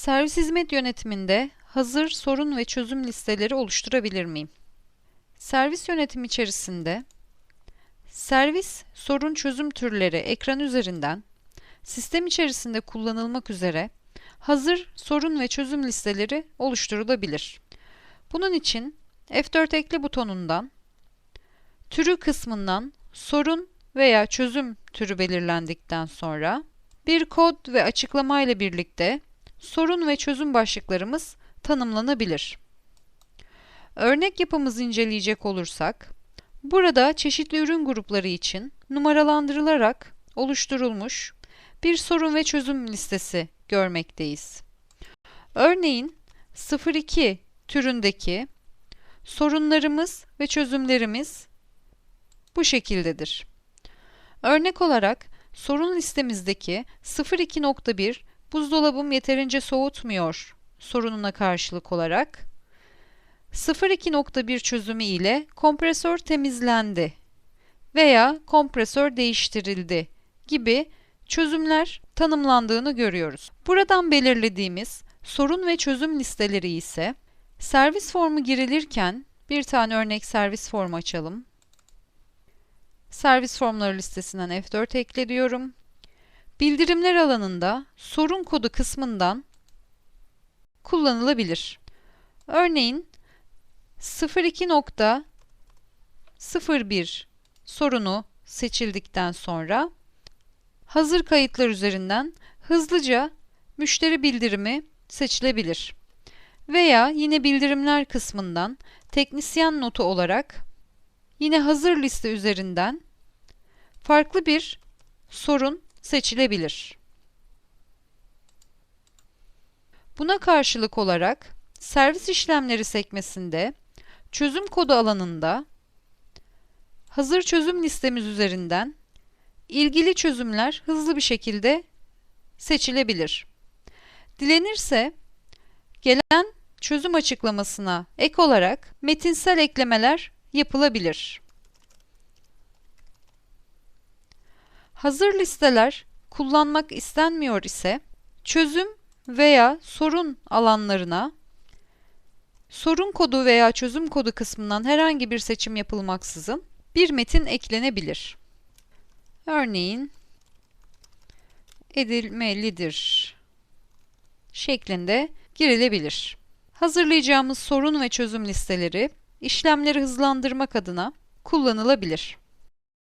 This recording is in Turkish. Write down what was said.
Servis hizmet yönetiminde hazır sorun ve çözüm listeleri oluşturabilir miyim? Servis yönetimi içerisinde servis sorun çözüm türleri ekran üzerinden sistem içerisinde kullanılmak üzere hazır sorun ve çözüm listeleri oluşturulabilir. Bunun için F4 ekle butonundan türü kısmından sorun veya çözüm türü belirlendikten sonra bir kod ve açıklama ile birlikte sorun ve çözüm başlıklarımız tanımlanabilir. Örnek yapımızı inceleyecek olursak, burada çeşitli ürün grupları için numaralandırılarak oluşturulmuş bir sorun ve çözüm listesi görmekteyiz. Örneğin 02 türündeki sorunlarımız ve çözümlerimiz bu şekildedir. Örnek olarak sorun listemizdeki 02.1 buzdolabım yeterince soğutmuyor sorununa karşılık olarak 02.1 çözümü ile kompresör temizlendi veya kompresör değiştirildi gibi çözümler tanımlandığını görüyoruz. Buradan belirlediğimiz sorun ve çözüm listeleri ise servis formu girilirken bir tane örnek servis formu açalım. Servis formları listesinden F4 ekle diyorum. Bildirimler alanında sorun kodu kısmından kullanılabilir. Örneğin 02.01 sorunu seçildikten sonra hazır kayıtlar üzerinden hızlıca müşteri bildirimi seçilebilir. Veya yine bildirimler kısmından teknisyen notu olarak yine hazır liste üzerinden farklı bir sorun seçilebilir. Buna karşılık olarak servis işlemleri sekmesinde çözüm kodu alanında hazır çözüm listemiz üzerinden ilgili çözümler hızlı bir şekilde seçilebilir. Dilenirse gelen çözüm açıklamasına ek olarak metinsel eklemeler yapılabilir. Hazır listeler kullanmak istenmiyor ise çözüm veya sorun alanlarına sorun kodu veya çözüm kodu kısmından herhangi bir seçim yapılmaksızın bir metin eklenebilir. Örneğin edilmelidir şeklinde girilebilir. Hazırlayacağımız sorun ve çözüm listeleri işlemleri hızlandırmak adına kullanılabilir.